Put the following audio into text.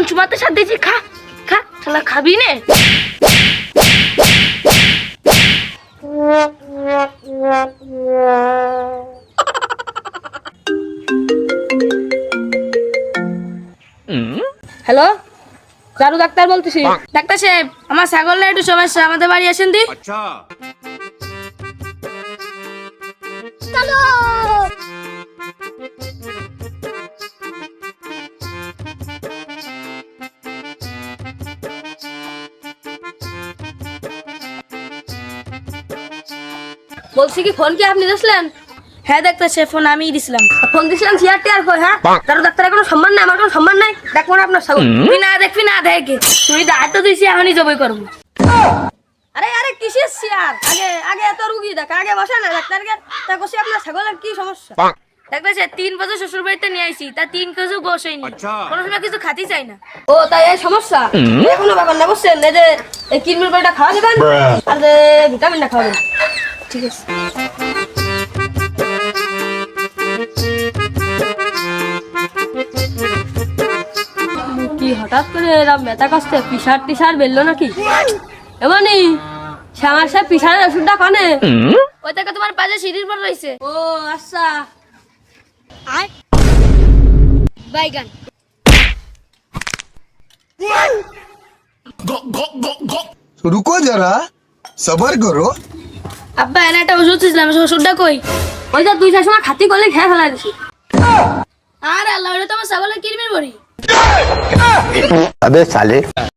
কোন চুমাতে সাথ দিয়েছি? খা খা তাহলে খাবি নে। হ্যালো? চারু ডাক্তার বলতেছি। ডাক্তার সাহেব আমার ছাগলের একটু সমস্যা আমাদের বাড়ি আসেন দি। আচ্ছা। চলো। বলছি কি ফোন কি আপনি দিয়েছিলেন হ্যাঁ ডাক্তার সে ফোন আমি দিছিলাম। ফোন দিছিলাম সিআরটি আর কই হ্যাঁ? তার ডাক্তারের কোনো সম্মান নাই আমার কোনো সম্মান নাই? দেখব না আপনার ছাগল। তুই না দেখবি না দেখে তুই দায়িত্ব দিছি এখনই জবই করব। আরে আরে কিসের সিয়ার আগে আগে এত রুগী দেখ আগে বসে না ডাক্তারকে তা কষি আপনার ছাগলের কি সমস্যা? ডাক্তার সে তিন বছর শ্বশুর বাড়িতে নিয়ে আইছি তা তিন কেজি গোস হয়নি আচ্ছা। কোনো সময় কিছু খাতি চাই না। ও তাই এই সমস্যা? এখনও ব্যাপার না বুঝছেন? এই যে এই কিনমির বইটা খাওয়া দেবেন আর যে ভিটামিনটা খাওয়াবেন ঠিক আছে কি হঠাৎ করে এরম ব্যথা কষ্টে পিসার টিসার বেললো নাকি এমনই শ্যামার সাহেব পিসারের ওষুধটা কানে ওই থেকে তোমার পাশে সিঁড়ির পর রয়েছে ও আচ্ছা আয় বাইগান तो रुको जरा सबर करो আব্বা এনে একটা ওষুধ ছিলাম ওষুধটা কই? ওই তো দুই চার সময় খাতি করলে খেয়ে ফেলা দিছি। আর আল্লাহ ওটা তো আমার ছাগলের কিরমির বড়ি। আবে সালে